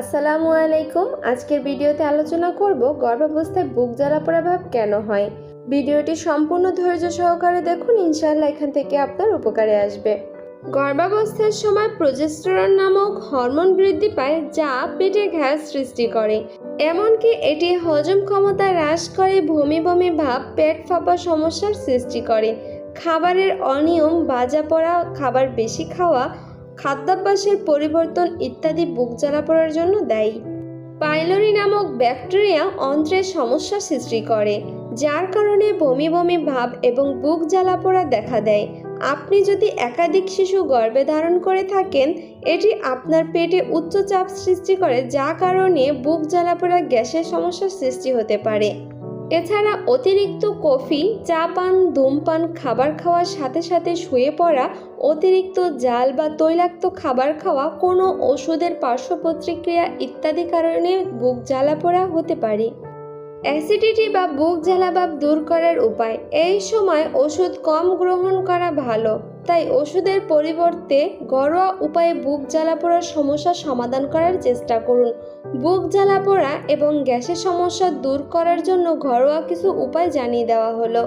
আসসালামু আলাইকুম। আজকের ভিডিওতে আলোচনা করব গর্ভাবস্থায় বুক জ্বালা পোড়া ভাব কেন হয়? ভিডিওটি সম্পূর্ণ ধৈর্য সহকারে দেখুন, ইনশাআল্লাহ এখান থেকে আপনার উপকারে আসবে। গর্ভাবস্থার সময় প্রজেস্টেরন নামক হরমোন বৃদ্ধি পায় যা পেটে গ্যাস সৃষ্টি করে। এমনকি এটি হজম ক্ষমতা হ্রাস করে, বমি বমি ভাব, পেট ফাঁপা সমস্যার সৃষ্টি করে। খাবারের অনিয়ম, বাজা পড়া, খাবার বেশি খাওয়া খাদ্যাভ্যাসের পরিবর্তন ইত্যাদি বুক জ্বালা পড়ার জন্য দায়ী। পাইলোরি নামক ব্যাকটেরিয়া অন্ত্রের সমস্যা সৃষ্টি করে, যার কারণে বমি বমি ভাব এবং বুক জ্বালা পোড়া দেখা দেয়। আপনি যদি একাধিক শিশু গর্ভে ধারণ করে থাকেন, এটি আপনার পেটে উচ্চ চাপ সৃষ্টি করে, যা কারণে বুক জ্বালা পোড়া গ্যাসের সমস্যার সৃষ্টি হতে পারে। এছাড়া অতিরিক্ত কফি, চা পান ধূমপান খাবার খাওয়ার সাথে সাথে শুয়ে পড়া, অতিরিক্ত জাল বা তৈলাক্ত খাবার খাওয়া, কোনো ওষুধের পার্শ্ব প্রতিক্রিয়া ইত্যাদি কারণে বুক জ্বালা পোড়া হতে পারে। অ্যাসিডিটি বা বুক জ্বালাভাব দূর করার উপায়। এই সময় ওষুধ কম গ্রহণ করা ভালো, তাই ওষুধের পরিবর্তে ঘরোয়া উপায়ে বুক জ্বালা পোড়ার সমস্যা সমাধান করার চেষ্টা করুন। বুক জ্বালা পোড়া এবং গ্যাসের সমস্যা দূর করার জন্য ঘরোয়া কিছু উপায় জানিয়ে দেওয়া হলো।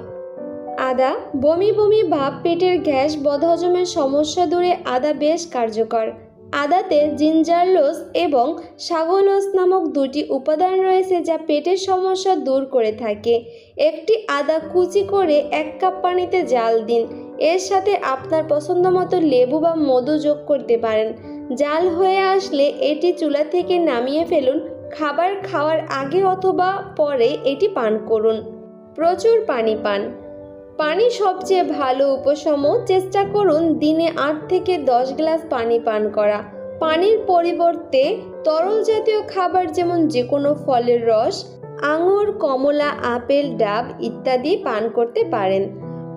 আদা, বমি বমি ভাব পেটের গ্যাস, বদহজমের সমস্যা দূরে আদা বেশ কার্যকর। আদাতে জিঞ্জারলোস এবং সাগলোস নামক দুটি উপাদান রয়েছে যা পেটের সমস্যা দূর করে থাকে। একটি আদা কুচি করে এক কাপ পানিতে জাল দিন। এর সাথে আপনার পছন্দ মতো লেবু বা মধু যোগ করতে পারেন। জাল হয়ে আসলে এটি চুলা থেকে নামিয়ে ফেলুন। খাবার খাওয়ার আগে অথবা পরে এটি পান করুন। প্রচুর পানি পান। পানি সবচেয়ে ভালো উপশম, চেষ্টা করুন দিনে আট থেকে দশ গ্লাস পানি পান করা। পানির পরিবর্তে তরল জাতীয় খাবার যেমন যে কোনো ফলের রস, আঙুর, কমলা, আপেল, ডাব ইত্যাদি পান করতে পারেন।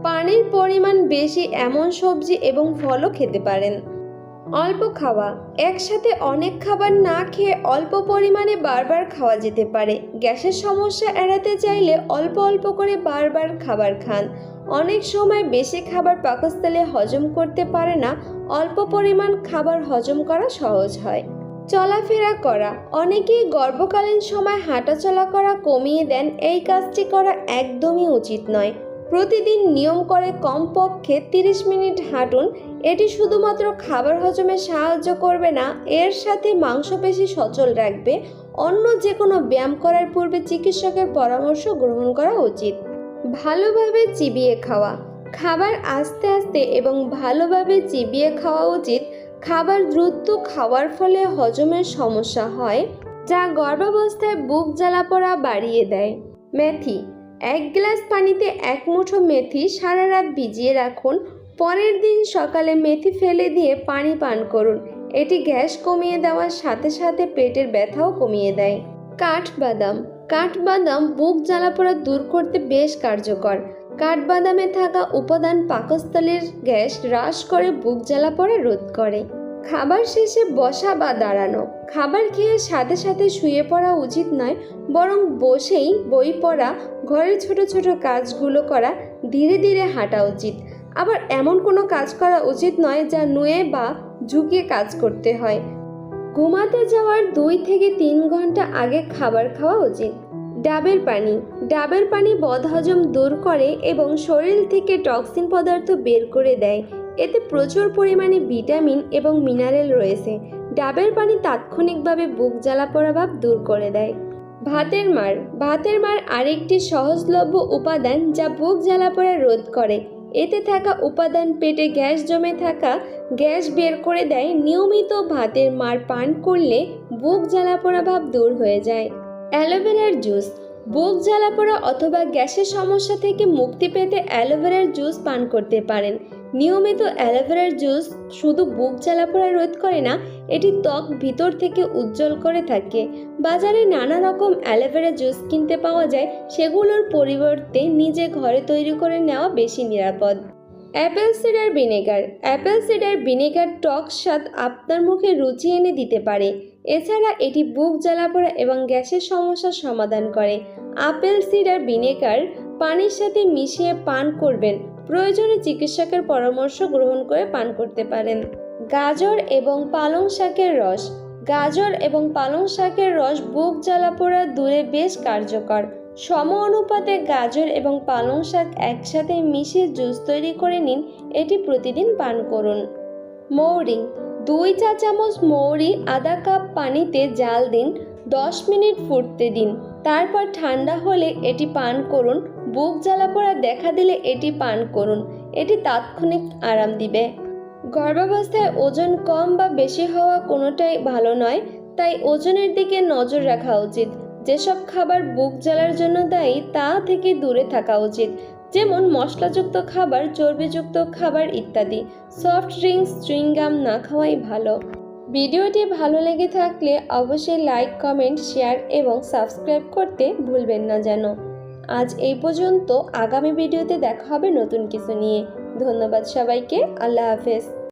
পানির পরিমাণ বেশি এমন সবজি এবং ফলও খেতে পারেন। অল্প খাওয়া। একসাথে অনেক খাবার না খেয়ে অল্প পরিমাণে বারবার খাওয়া যেতে পারে। গ্যাসের সমস্যা এড়াতে চাইলে অল্প অল্প করে বারবার খাবার খান। অনেক সময় বেশি খাবার পাকস্থলে হজম করতে পারে না। অল্প পরিমাণ খাবার হজম করা সহজ হয়। চলাফেরা করা। অনেকেই গর্ভকালীন সময় হাঁটাচলা করা কমিয়ে দেন। এই কাজটি করা একদমই উচিত নয়। প্রতিদিন নিয়ম করে কমপক্ষে তিরিশ মিনিট হাঁটুন। এটি শুধুমাত্র খাবার হজমে সাহায্য করবে না, এর সাথে মাংসপেশি সচল রাখবে। অন্য যে কোনো ব্যায়াম করার পূর্বে চিকিৎসকের পরামর্শ গ্রহণ করা উচিত। ভালোভাবে চিবিয়ে খাওয়া। খাবার আস্তে আস্তে এবং ভালোভাবে চিবিয়ে খাওয়া উচিত। খাবার দ্রুত খাওয়ার ফলে হজমের সমস্যা হয়, যা গর্ভাবস্থায় বুক জ্বালা পড়া বাড়িয়ে দেয়। মেথি এক গ্লাস পানিতে এক মুঠো মেথি সারা রাত ভিজিয়ে রাখুন। পরের দিন সকালে মেথি ফেলে দিয়ে পানি পান করুন। এটি গ্যাস কমিয়ে দেওয়ার সাথে সাথে পেটের ব্যথাও কমিয়ে দেয়। কাঠবাদাম। কাঠবাদাম বুক জ্বালাপোড়া দূর করতে বেশ কার্যকর। কাঠবাদামে থাকা উপাদান পাকস্থলীর গ্যাস হ্রাস করে বুক জ্বালাপোড়া রোধ করে। খাবার শেষে বসা বা দাঁড়ানো। খাবার খেয়ে সাথে সাথে শুয়ে পড়া উচিত নয়, বরং বসেই বই পড়া, ঘরের ছোট ছোট কাজগুলো করা, ধীরে ধীরে হাঁটা উচিত। আবার এমন কোনো কাজ করা উচিত নয় যা নুয়ে বা ঝুঁকিয়ে কাজ করতে হয়। ঘুমাতে যাওয়ার দুই থেকে তিন ঘণ্টা আগে খাবার খাওয়া উচিত। ডাবের পানি। ডাবের পানি বদহজম দূর করে এবং শরীর থেকে টক্সিন পদার্থ বের করে দেয়। এতে প্রচুর পরিমাণে ভিটামিন এবং মিনারেল রয়েছে। ডাবের পানি তাৎক্ষণিকভাবে বুক জ্বালা পোড়া ভাব দূর করে দেয়। ভাতের মার। ভাতের মার আরেকটি সহজলভ্য উপাদান যা বুক জ্বালা পোড়া রোধ করে। এতে থাকা উপাদান পেটে গ্যাস জমে থাকা, গ্যাস বের করে দেয়। নিয়মিত ভাতের মার পান করলে বুক জ্বালা পোড়া ভাব দূর হয়ে যায়। অ্যালোভেরার জুস। বুক জ্বালা পোড়া অথবা গ্যাসের সমস্যা থেকে মুক্তি পেতে অ্যালোভেরার জুস পান করতে পারেন। নিয়মিত অ্যালোভেরার জুস শুধু বুক জ্বালা পোড়া রোধ করে না, এটি ত্বক ভিতর থেকে উজ্জ্বল করে থাকে। বাজারে নানা রকম অ্যালোভেরা জুস কিনতে পাওয়া যায়, সেগুলোর পরিবর্তে নিজে ঘরে তৈরি করে নেওয়া বেশি নিরাপদ। Apple cider vinegar. Apple cider vinegar টক স্বাদ আপনার মুখে রুচি এনে দিতে পারে। এছাড়া এটি বুক জ্বালা পোড়া এবং গ্যাসের সমস্যার সমাধান করে। আপেল সিডার ভিনেগার পানির সাথে মিশিয়ে পান করবেন। প্রয়োজনে চিকিৎসকের পরামর্শ গ্রহণ করে পান করতে পারেন। গাজর এবং পালং শাকের রস। গাজর এবং পালং শাকের রস বুক জ্বালা পোড়া দূরে বেশ কার্যকর। সম অনুপাতে গাজর এবং পালং শাক একসাথে মিশিয়ে জুস তৈরি করে নিন। এটি প্রতিদিন পান করুন। মৌরি। দুই চা চামচ মৌরি, আধা কাপ পানিতে জাল দিন। দশ মিনিট ফুটতে দিন। তারপর ঠান্ডা হলে এটি পান করুন। বুক জ্বালা পোড়া দেখা দিলে এটি পান করুন। এটি তাৎক্ষণিক আরাম দিবে। গর্ভাবস্থায় ওজন কম বা বেশি হওয়া কোনোটাই ভালো নয়, তাই ওজনের দিকে নজর রাখা উচিত। যেসব খাবার বুক জ্বালার জন্য দায়ী, তা থেকে দূরে থাকা উচিত। যেমন মশলাযুক্ত খাবার, চর্বিযুক্ত খাবার ইত্যাদি। সফট ড্রিঙ্কস চুইংগাম না খাওয়াই ভালো। ভিডিওটি ভালো লেগে থাকলে অবশ্যই লাইক, কমেন্ট, শেয়ার এবং সাবস্ক্রাইব করতে ভুলবেন না যেন। আজ এই পর্যন্ত আগামী ভিডিওতে দেখা হবে নতুন কিছু নিয়ে। ধন্যবাদ সবাইকে। আল্লাহ হাফেজ।